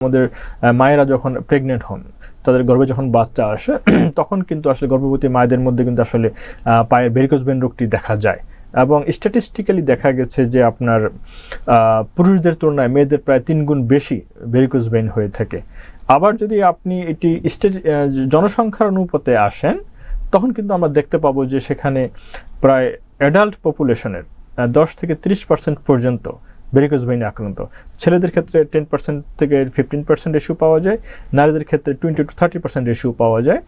আমাদের মায়েরা যখন প্রেগনেন্ট হন তাদের গর্ভে যখন বাচ্চা আসে তখন কিন্তু আসলে গর্ভবতী মায়েদের মধ্যে কিন্তু আসলে পায়ের ভেরিকোজ ভেন রোগটি দেখা যায়। এবং স্ট্যাটিস্টিক্যালি দেখা গেছে যে আপনার পুরুষদের তুলনায় মেয়েদের প্রায় তিন গুণ বেশি ভেরিকোজ ভেন হয়ে থাকে। আবার যদি আপনি এটি স্টে- আহ, জনসংখ্যার অনুপাতে আসেন তখন কিন্তু আমরা দেখতে পাবো যে সেখানে প্রায় অ্যাডাল্ট পপুলেশনের দশ থেকে তিরিশ পার্সেন্ট পর্যন্ত ভেরিকোজ ভেইনে আক্রান্ত। ছেলেদের ক্ষেত্রে টেন পার্সেন্ট থেকে ফিফটিন পার্সেন্ট রেশিও পাওয়া যায়, নারীদের ক্ষেত্রে twenty to thirty percent ratio পাওয়া যায়।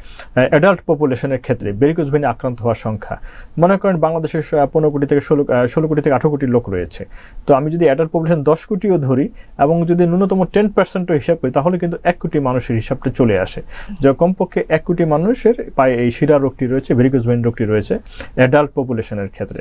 অ্যাডাল্ট পপুলেশনের ক্ষেত্রে ভেরিকোজ ভেইনে আক্রান্ত হওয়ার সংখ্যা, মনে করেন বাংলাদেশের পনেরো কোটি থেকে ষোলো ষোলো কোটি থেকে আঠারো কোটি লোক রয়েছে। তো আমি যদি অ্যাডাল্ট পপুলেশন দশ কোটিও ধরি এবং যদি ন্যূনতম টেন পার্সেন্টও হিসাব করি, তাহলে কিন্তু এক কোটি মানুষের হিসাবটা চলে আসে। যে কমপক্ষে এক কোটি মানুষের পায়ে এই শিরা রোগটি রয়েছে ভেরিকোজ ভেইন রোগটি রয়েছে অ্যাডাল্ট পপুলেশনের ক্ষেত্রে।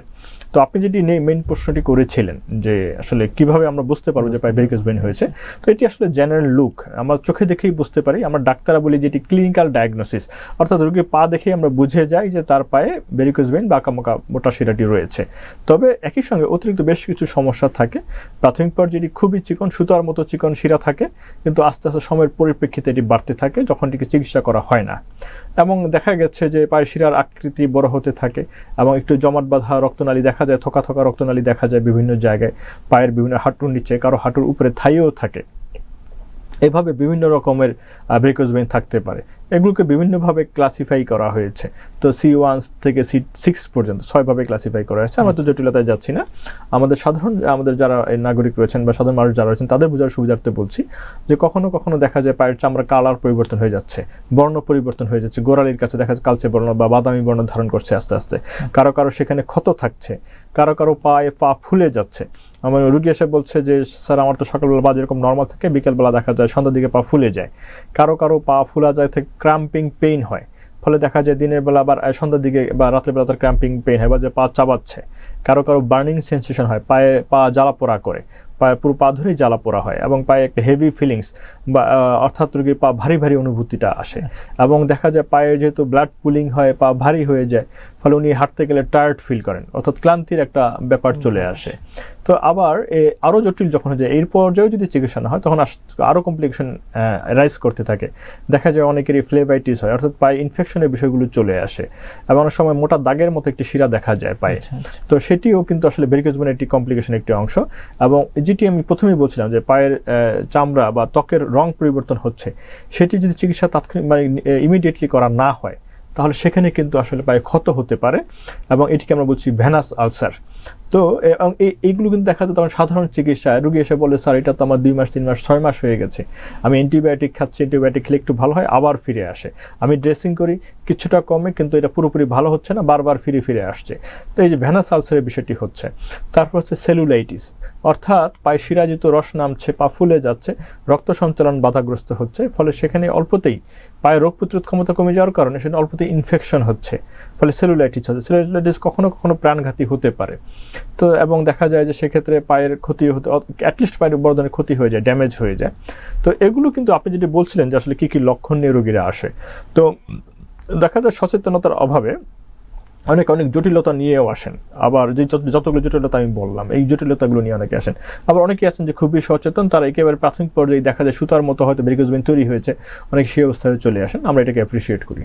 তো আপনি যেটি মেইন প্রশ্নটি করেছিলেন যে আসলে কীভাবে আমরা বুঝতে পারব যে পায়ে ভেরিকোজ ভেইন হয়েছে? তো এটি আসলে জেনারেল লুক আমরা চোখে দেখেই বুঝতে পারি আমরা ডাক্তাররা বলি যেটি ক্লিনিক্যাল ডায়াগনোসিস অর্থাৎ রোগীর পা দেখেই আমরা বুঝে যাই যে তার পায়ে ভেরিকোজ ভেইন বা আঁকামাকা মোটা শিরাটি রয়েছে। তবে একই সঙ্গে অতিরিক্ত বেশ কিছু সমস্যা থাকে। প্রাথমিক পর্যায়ে এটি খুবই চিকন সুতার মতো চিকন শিরা থাকে কিন্তু আস্তে আস্তে সময়ের পরিপ্রেক্ষিতে এটি বাড়তে থাকে যখন এটিকে চিকিৎসা করা হয় না। এবং দেখা গেছে যে পায়ের শিরার আকৃতি বড় হতে থাকে এবং একটু জমাট বাঁধা রক্তনালী দেখা যায় থোকা থোকা রক্তনালী দেখা যায় বিভিন্ন জায়গায়। পায়ের বিভিন্ন হাঁটুর নিচে, কারও হাঁটুর উপরে থাইও থাকে। এভাবে বিভিন্ন রকমের ব্রেকোজ বেন থাকতে পারে। এগুলোকে বিভিন্নভাবে ক্লাসিফাই করা হয়েছে। তো সি ওয়ান থেকে সি সিক্স পর্যন্ত ছয়ভাবে ক্লাসিফাই করা হয়েছে। আমরা তো জটিলতায় যাচ্ছি না। আমাদের সাধারণ আমাদের যারা নাগরিক রয়েছেন বা সাধারণ মানুষ যারা রয়েছেন তাদের বোঝার সুবিধার্থে বলছি যে কখনো কখনো দেখা যায় পায়ের চামড়া কালার পরিবর্তন হয়ে যাচ্ছে বর্ণ পরিবর্তন হয়ে যাচ্ছে গোড়ালির কাছে দেখা যাচ্ছে কালচে বর্ণ বা বাদামি বর্ণ ধারণ করছে আস্তে আস্তে। কারও কারও সেখানে ক্ষত থাকছে কারও কারও পায়ে পা ফুলে যাচ্ছে। আমার রুগী এসে বলছে যে স্যার আমার তো সকালবেলা বা যেরকম নর্মাল থাকে বিকেলবেলা দেখা যায় সন্ধ্যার দিকে পা ফুলে যায়। কারও কারও পা ফুলা যায় থেকে ক্রাম্পিং পেইন হয়। ফলে দেখা যায় দিনের বেলা আবার সন্ধ্যার দিকে বা রাতের বেলা তার ক্র্যাম্পিং পেইন হয় বা যে পা চাবাচ্ছে। কারও কারও বার্নিং সেন্সেশন হয় পায়ে পা জ্বালা পোড়া করে পায়ে পুরো পা ধরেই জ্বালা পোড়া হয় এবং পায়ে একটা হেভি ফিলিংস বা অর্থাৎ রোগীর পা ভারী ভারী অনুভূতিটা আসে। এবং দেখা যায় পায়ে যেহেতু ব্লাড পুলিং হয় পা ভারী হয়ে যায় ফলে উনি হাঁটতে গেলে টায়ার্ড ফিল করেন অর্থাৎ ক্লান্তির একটা ব্যাপার চলে আসে। তো আবার এ আরও জটিল যখন হয়ে যায় এর পর্যায়েও যদি চিকিৎসা না হয় তখন আরও কমপ্লিকেশন রাইজ করতে থাকে। দেখা যায় অনেকেরই ফ্লেভাইটিস হয় অর্থাৎ পায়ে ইনফেকশনের বিষয়গুলো চলে আসে। এবং অনেক সময় মোটা দাগের মতো একটি শিরা দেখা যায় পায়ে। আচ্ছা, আচ্ছা। তো সেটিও কিন্তু আসলে ভেরিকোজ একটি কমপ্লিকেশন একটি অংশ। এবং যেটি আমি প্রথমেই বলছিলাম যে পায়ের চামড়া বা ত্বকের রং পরিবর্তন হচ্ছে সেটি যদি চিকিৎসা তাৎক্ষণিক মানে ইমিডিয়েটলি করা না হয় তাহলে সেখানে কিন্তু আসলে পায়ে ক্ষত হতে পারে এবং এটিকে আমরা বলছি ভ্যানাস আলসার। তো এইগুলো কিন্তু দেখা যায় তখন সাধারণ চিকিৎসায়। রুগী এসে বলে, স্যার, এটা তো আমার দুই মাস, তিন মাস, ছয় মাস হয়ে গেছে। আমি অ্যান্টিবায়োটিক খাচ্ছি অ্যান্টিবায়োটিক খেলে একটু ভালো হয়, আবার ফিরে আসে। আমি ড্রেসিং করি, কিছুটা কমে, কিন্তু এটা পুরোপুরি ভালো হচ্ছে না, বারবার ফিরে ফিরে আসছে। তো এই যে ভ্যানাস আলসারের বিষয়টি হচ্ছে। তারপর হচ্ছে সেলুলাইটিস অর্থাৎ পায়ে শিরাজিত রস নামছে, পা ফুলে যাচ্ছে, রক্ত সঞ্চালন বাধাগ্রস্ত হচ্ছে, ফলে সেখানে অল্পতেই পায়ে রোগ প্রতিরোধ ক্ষমতা কমে যাওয়ার কারণে সেখানে অল্পতেই ইনফেকশন হচ্ছে, ফলে সেলুলাইটিস হচ্ছে। সেলুলাইটিস কখনো কখনো প্রাণঘাতী হতে পারে। তো এবং দেখা যায় যে সেক্ষেত্রে পায়ের ক্ষতি হতে অ্যাটলিস্ট পায়ের বড় ধরনের ক্ষতি হয়ে যায় ড্যামেজ হয়ে যায়। তো এগুলো কিন্তু আপনি যেটি বলছিলেন যে আসলে কী কী লক্ষণ নিয়ে রোগীরা আসে, তো দেখা যায় সচেতনতার অভাবে অনেক অনেক জটিলতা নিয়েও আসেন। আবার যে যতগুলো জটিলতা আমি বললাম, এই জটিলতাগুলো নিয়ে অনেকে আসেন। আবার অনেকে আছেন যে খুবই সচেতন, তারা একেবারে প্রাথমিক পর্যায়ে দেখা যায় সুতার মতো হয়তো ব্রিকোজবিন তৈরি হয়েছে, অনেক সেই অবস্থায় চলে আসেন। আমরা এটাকে অ্যাপ্রিসিয়েট করি।